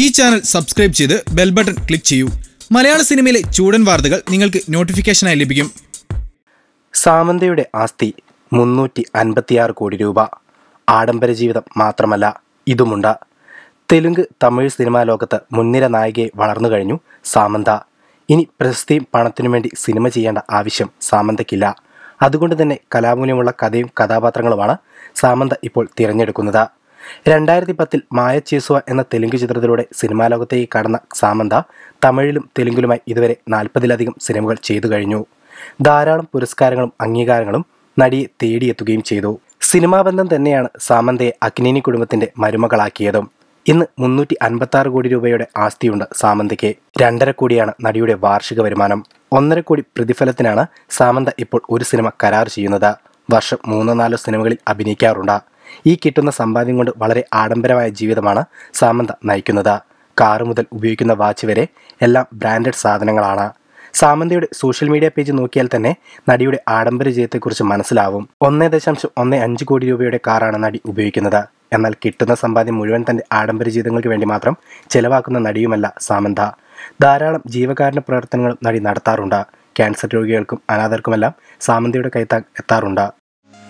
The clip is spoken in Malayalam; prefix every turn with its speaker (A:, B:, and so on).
A: ഈ ചാനൽ സബ്സ്ക്രൈബ് ചെയ്ത് ബെൽ ബട്ടൺ ക്ലിക്ക് ചെയ്യൂ. മലയാള സിനിമയിലെ ചൂടൻ വാർത്തകൾ നിങ്ങൾക്ക് നോട്ടിഫിക്കേഷനായി ലഭിക്കും.
B: സാമന്തയുടെ ആസ്തി മുന്നൂറ്റി അൻപത്തിയാറ് കോടി രൂപ. ആഡംബര ജീവിതം മാത്രമല്ല ഇതുമുണ്ട്. തെലുങ്ക് തമിഴ് സിനിമാ ലോകത്ത് മുൻനിര നായികയെ വളർന്നു കഴിഞ്ഞു സാമന്ത. ഇനി പ്രശസ്തിയും പണത്തിനു വേണ്ടി സിനിമ ചെയ്യേണ്ട ആവശ്യം സാമന്തയ്ക്കില്ല. അതുകൊണ്ട് തന്നെ കലാമൂല്യമുള്ള കഥയും കഥാപാത്രങ്ങളുമാണ് സാമന്ത ഇപ്പോൾ തിരഞ്ഞെടുക്കുന്നത്. രണ്ടായിരത്തി പത്തിൽ മായ ചേസുവ എന്ന തെലുങ്ക് ചിത്രത്തിലൂടെ സിനിമാ ലോകത്തേക്ക് കടന്ന സാമന്ത തമിഴിലും തെലുങ്കിലുമായി ഇതുവരെ നാൽപ്പതിലധികം സിനിമകൾ ചെയ്തു കഴിഞ്ഞു. ധാരാളം പുരസ്കാരങ്ങളും അംഗീകാരങ്ങളും നടിയെ തേടിയെത്തുകയും ചെയ്തു. സിനിമാ ബന്ധം തന്നെയാണ് സാമന്തയെ അഗ്നിനി കുടുംബത്തിന്റെ മരുമകളാക്കിയതും. ഇന്ന് മുന്നൂറ്റി അൻപത്തി ആറ് കോടി രൂപയുടെ ആസ്തിയുണ്ട് സാമന്തയ്ക്ക്. രണ്ടര കോടിയാണ് നടിയുടെ വാർഷിക വരുമാനം. ഒന്നര കോടി പ്രതിഫലത്തിനാണ് സാമന്ത ഇപ്പോൾ ഒരു സിനിമ കരാർ ചെയ്യുന്നത്. വർഷം മൂന്നോ നാലോ സിനിമകളിൽ അഭിനയിക്കാറുണ്ട്. ഈ കിട്ടുന്ന സമ്പാദ്യം കൊണ്ട് വളരെ ആഡംബരമായ ജീവിതമാണ് സാമന്ത നയിക്കുന്നത്. കാറ് മുതൽ ഉപയോഗിക്കുന്ന വാച്ച് വരെ എല്ലാം ബ്രാൻഡഡ് സാധനങ്ങളാണ്. സാമന്തയുടെ സോഷ്യൽ മീഡിയ പേജ് നോക്കിയാൽ തന്നെ നടിയുടെ ആഡംബര ജീവിതത്തെക്കുറിച്ച് മനസ്സിലാവും. ഒന്നേ ദശാംശം ഒന്നേ അഞ്ച് കോടി രൂപയുടെ കാറാണ് നടി ഉപയോഗിക്കുന്നത്. എന്നാൽ കിട്ടുന്ന സമ്പാദ്യം മുഴുവൻ തന്റെ ആഡംബര ജീവിതങ്ങൾക്ക് വേണ്ടി മാത്രം ചെലവാക്കുന്ന നടിയുമല്ല സാമന്ത. ധാരാളം ജീവകാരുണ്യ പ്രവർത്തനങ്ങളും നടി നടത്താറുണ്ട്. ക്യാൻസർ രോഗികൾക്കും അനാഥർക്കുമെല്ലാം സാമന്തയുടെ കൈത്താ എത്താറുണ്ട്.